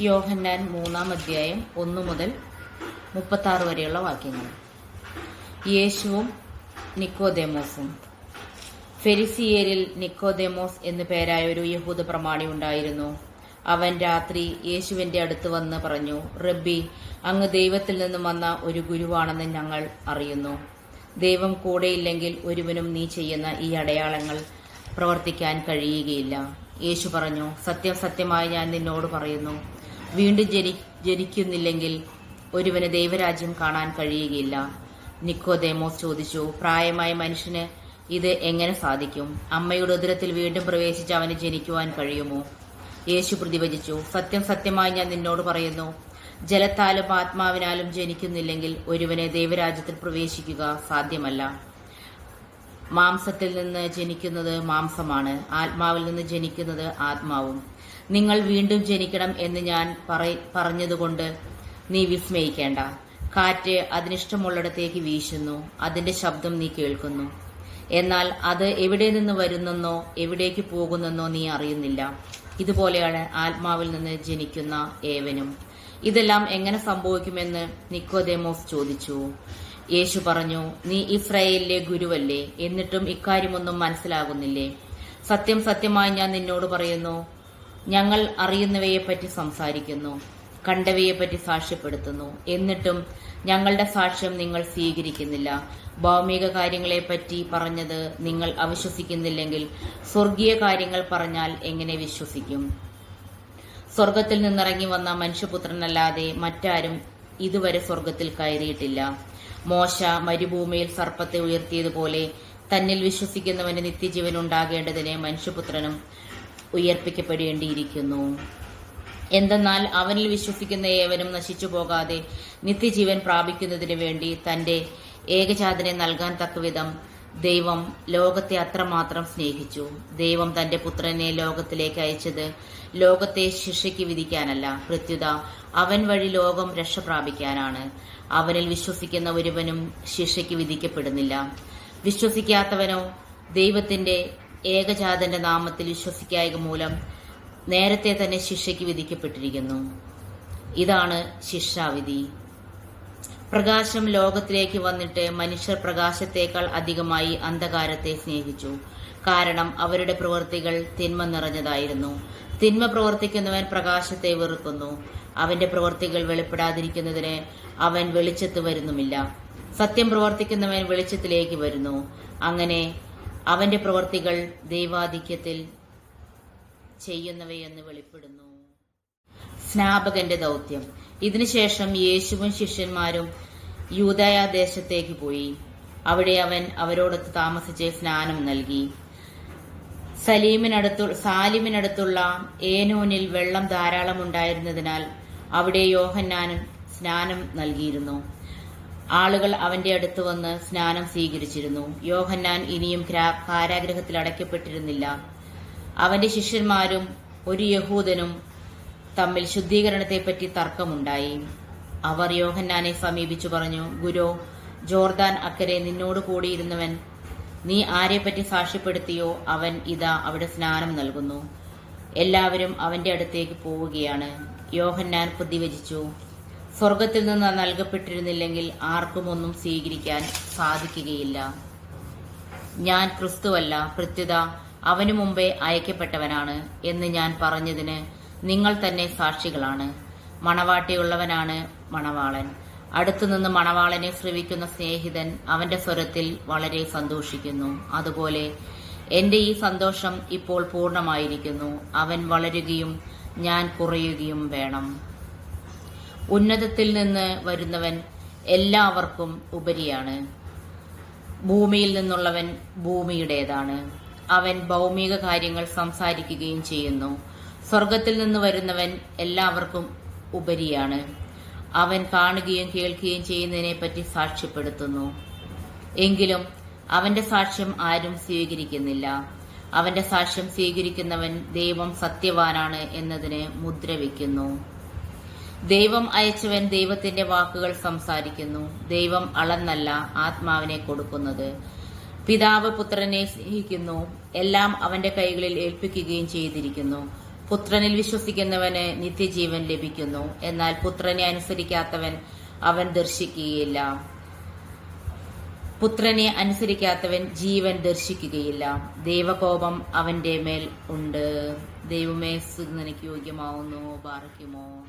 യോഹന്നാൻ മൂന്നാം അധ്യായം ഒന്നു മുതൽ മുപ്പത്തി വരെയുള്ള വാക്യങ്ങൾ. യേശുവും നിക്കോദേമോസും. ഫെരിസിയേരിൽ നിക്കോദേമോസ് എന്നു പേരായ ഒരു യഹൂദ പ്രമാണി ഉണ്ടായിരുന്നു. അവൻ രാത്രി യേശുവിന്റെ അടുത്ത് വന്ന് പറഞ്ഞു റബ്ബി അങ്ങ് ദൈവത്തിൽ നിന്നും വന്ന ഒരു ഗുരുവാണെന്ന് ഞങ്ങൾ അറിയുന്നു. ദൈവം കൂടെയില്ലെങ്കിൽ ഒരുവനും നീ ചെയ്യുന്ന ഈ അടയാളങ്ങൾ പ്രവർത്തിക്കാൻ കഴിയുകയില്ല. യേശു പറഞ്ഞു സത്യം സത്യമായി ഞാൻ നിന്നോട് പറയുന്നു. വീണ്ടും ജനി ജനിക്കുന്നില്ലെങ്കിൽ ഒരുവന് ദൈവരാജ്യം കാണാൻ കഴിയുകയില്ല. നിക്കോദേമോസ് ചോദിച്ചു പ്രായമായ മനുഷ്യന് ഇത് എങ്ങനെ സാധിക്കും? അമ്മയുടെ ഉദരത്തിൽ വീണ്ടും പ്രവേശിച്ച് അവന് ജനിക്കുവാൻ കഴിയുമോ? യേശു പ്രതിവചിച്ചു സത്യം സത്യമായി ഞാൻ നിന്നോട് പറയുന്നു ജലത്താലും ആത്മാവിനാലും ജനിക്കുന്നില്ലെങ്കിൽ ഒരുവനെ ദൈവരാജ്യത്തിൽ പ്രവേശിക്കുക സാധ്യമല്ല. മാംസത്തിൽ നിന്ന് ജനിക്കുന്നത് മാംസമാണ്. ആത്മാവിൽ നിന്ന് ജനിക്കുന്നത് ആത്മാവും. നിങ്ങൾ വീണ്ടും ജനിക്കണം എന്ന് ഞാൻ പറഞ്ഞതുകൊണ്ട് നീ വിസ്മയിക്കേണ്ട. കാറ്റ് അതിനിഷ്ടമുള്ളിടത്തേക്ക് വീശുന്നു. അതിന്റെ ശബ്ദം നീ കേൾക്കുന്നു. എന്നാൽ അത് എവിടെ നിന്ന് വരുന്നെന്നോ എവിടേക്ക് പോകുന്നെന്നോ നീ അറിയുന്നില്ല. ഇതുപോലെയാണ് ആത്മാവിൽ നിന്ന് ജനിക്കുന്ന ഏവനും. ഇതെല്ലാം എങ്ങനെ സംഭവിക്കുമെന്ന് നിക്കോദേമോസ് ചോദിച്ചു. യേശു പറഞ്ഞു നീ ഇസ്രായേലിലെ ഗുരുവല്ലേ? എന്നിട്ടും ഇക്കാര്യമൊന്നും മനസ്സിലാകുന്നില്ലേ? സത്യം സത്യമായി ഞാൻ നിന്നോട് പറയുന്നു ഞങ്ങൾ അറിയുന്നവയെപ്പറ്റി സംസാരിക്കുന്നു കണ്ടവയെപ്പറ്റി സാക്ഷ്യപ്പെടുത്തുന്നു. എന്നിട്ടും ഞങ്ങളുടെ സാക്ഷ്യം നിങ്ങൾ സ്വീകരിക്കുന്നില്ല. ഭൗമിക കാര്യങ്ങളെപ്പറ്റി പറഞ്ഞത് നിങ്ങൾ അവിശ്വസിക്കുന്നില്ലെങ്കിൽ സ്വർഗീയ കാര്യങ്ങൾ പറഞ്ഞാൽ എങ്ങനെ വിശ്വസിക്കും? സ്വർഗത്തിൽ നിന്നിറങ്ങി വന്ന മനുഷ്യപുത്രനല്ലാതെ മറ്റാരും ഇതുവരെ സ്വർഗത്തിൽ കയറിയിട്ടില്ല. മോശ മരുഭൂമിയിൽ സർപ്പത്തെ ഉയർത്തിയതുപോലെ തന്നിൽ വിശ്വസിക്കുന്നവന് നിത്യജീവൻ ഉണ്ടാകേണ്ടതിനെ മനുഷ്യപുത്രനും ഉയർപ്പിക്കപ്പെടേണ്ടിയിരിക്കുന്നു. എന്തെന്നാൽ അവനിൽ വിശ്വസിക്കുന്ന ഏവനും നശിച്ചു പോകാതെ നിത്യജീവൻ പ്രാപിക്കുന്നതിന് വേണ്ടി തന്റെ ഏകജാതനെ നൽകാൻ തക്കവിധം ദൈവം ലോകത്തെ അത്രമാത്രം സ്നേഹിച്ചു. ദൈവം തന്റെ പുത്രനെ ലോകത്തിലേക്ക് അയച്ചത് ലോകത്തെ ശിക്ഷയ്ക്ക് വിധിക്കാനല്ല. പ്രത്യുത അവൻ വഴി ലോകം രക്ഷ പ്രാപിക്കാനാണ്. അവനിൽ വിശ്വസിക്കുന്ന ഒരുവനും ശിക്ഷയ്ക്ക് വിധിക്കപ്പെടുന്നില്ല. വിശ്വസിക്കാത്തവനോ ദൈവത്തിന്റെ ഏകജാതന്റെ നാമത്തിൽ വിശ്വസിക്കായക മൂലം നേരത്തെ തന്നെ ശിക്ഷയ്ക്ക് വിധിക്കപ്പെട്ടിരിക്കുന്നു. ഇതാണ് ശിക്ഷാവിധി. പ്രകാശം ലോകത്തിലേക്ക് വന്നിട്ട് മനുഷ്യർ പ്രകാശത്തേക്കാൾ അധികമായി അന്ധകാരത്തെ സ്നേഹിച്ചു. കാരണം അവരുടെ പ്രവൃത്തികൾ തിന്മ നിറഞ്ഞതായിരുന്നു. തിന്മ പ്രവർത്തിക്കുന്നവൻ പ്രകാശത്തെ വെറുക്കുന്നു. അവന്റെ പ്രവൃത്തികൾ വെളിപ്പെടാതിരിക്കുന്നതിന് അവൻ വെളിച്ചത്ത് വരുന്നുമില്ല. സത്യം പ്രവർത്തിക്കുന്നവൻ വെളിച്ചത്തിലേക്ക് വരുന്നു. അങ്ങനെ അവന്റെ പ്രവൃത്തികൾ ദൈവാധിക്യത്തിൽ ചെയ്യുന്നവയെന്ന് വെളിപ്പെടുന്നു. സ്നാപകന്റെ ദൗത്യം. ഇതിനുശേഷം യേശുവും ശിഷ്യന്മാരും യൂതയ ദേശത്തേക്ക് പോയി. അവിടെ അവൻ അവരോടൊത്ത് താമസിച്ച് സ്നാനം നൽകി. സലീമിനടുത്തു സാലിമിനടുത്തുള്ള ഏനോനിൽ വെള്ളം ധാരാളം ഉണ്ടായിരുന്നതിനാൽ അവിടെ യോഹന്നാനും സ്നാനം നൽകിയിരുന്നു. ആളുകൾ അവന്റെ അടുത്ത് വന്ന് സ്നാനം സ്വീകരിച്ചിരുന്നു. യോഹന്നാൻ ഇനിയും ക്രാ- കാരാഗ്രഹത്തിൽ അടയ്ക്കപ്പെട്ടിരുന്നില്ല. അവന്റെ ശിഷ്യന്മാരും ഒരു യഹൂദനും തമ്മിൽ ശുദ്ധീകരണത്തെപ്പറ്റി തർക്കമുണ്ടായി. അവർ യോഹന്നാനെ സമീപിച്ചു പറഞ്ഞു ഗുരു ജോർദാൻ അക്കരെ നിന്നോട് കൂടിയിരുന്നവൻ നീ ആരെപ്പറ്റി സാക്ഷ്യപ്പെടുത്തിയോ? അവൻ ഇതാ അവിടെ സ്നാനം നൽകുന്നു. എല്ലാവരും അവന്റെ അടുത്തേക്ക് പോവുകയാണ്. യോഹന്നാൻ പ്രതിവചിച്ചു സ്വർഗത്തിൽ നിന്ന് നൽകപ്പെട്ടിരുന്നില്ലെങ്കിൽ ആർക്കും ഒന്നും സ്വീകരിക്കാൻ സാധിക്കുകയില്ല. ഞാൻ ക്രിസ്തുവല്ല പ്രത്യുത അവനു മുമ്പേ അയക്കപ്പെട്ടവനാണ് എന്ന് ഞാൻ പറഞ്ഞതിന് നിങ്ങൾ തന്നെ സാക്ഷികളാണ്. മണവാട്ടിയുള്ളവനാണ് മണവാളൻ. അടുത്തുനിന്ന് മണവാളനെ ശ്രവിക്കുന്ന സ്നേഹിതൻ അവന്റെ സ്വരത്തിൽ വളരെ സന്തോഷിക്കുന്നു. അതുപോലെ എന്റെ ഈ സന്തോഷം ഇപ്പോൾ പൂർണമായിരിക്കുന്നു. അവൻ വളരുകയും ഞാൻ കുറയുകയും വേണം. ഉന്നതത്തിൽ നിന്ന് വരുന്നവൻ എല്ലാവർക്കും ഉപരിയാണ്. ഭൂമിയിൽ നിന്നുള്ളവൻ ഭൂമിയുടേതാണ്. അവൻ ഭൗമിക കാര്യങ്ങൾ സംസാരിക്കുകയും ചെയ്യുന്നു. സ്വർഗത്തിൽ നിന്ന് വരുന്നവൻ എല്ലാവർക്കും ഉപരിയാണ്. അവൻ കാണുകയും കേൾക്കുകയും ചെയ്യുന്നതിനെപ്പറ്റി സാക്ഷ്യപ്പെടുത്തുന്നു. എങ്കിലും അവന്റെ സാക്ഷ്യം ആരും സ്വീകരിക്കുന്നില്ല. അവന്റെ സാക്ഷ്യം സ്വീകരിക്കുന്നവൻ ദൈവം സത്യവാനാണ് എന്നതിന് മുദ്ര വയ്ക്കുന്നു ദൈവം അയച്ചവൻ ദൈവത്തിന്റെ വാക്കുകൾ സംസാരിക്കുന്നു. ദൈവം അളന്നല്ല ആത്മാവിനെ കൊടുക്കുന്നത്. പിതാവ് പുത്രനെ സ്നേഹിക്കുന്നു. എല്ലാം അവന്റെ കൈകളിൽ ഏൽപ്പിക്കുകയും ചെയ്തിരിക്കുന്നു. പുത്രനിൽ വിശ്വസിക്കുന്നവന് നിത്യജീവൻ ലഭിക്കുന്നു. എന്നാൽ പുത്രനെ അനുസരിക്കാത്തവൻ അവൻ ദർശിക്കുകയില്ല. പുത്രനെ അനുസരിക്കാത്തവൻ ജീവൻ ദർശിക്കുകയില്ല. ദൈവകോപം അവന്റെ മേൽ ഉണ്ട്. ദൈവമേ സുന്നനിക്ക് യോഗ്യമാവുന്നു പാർക്കുമോ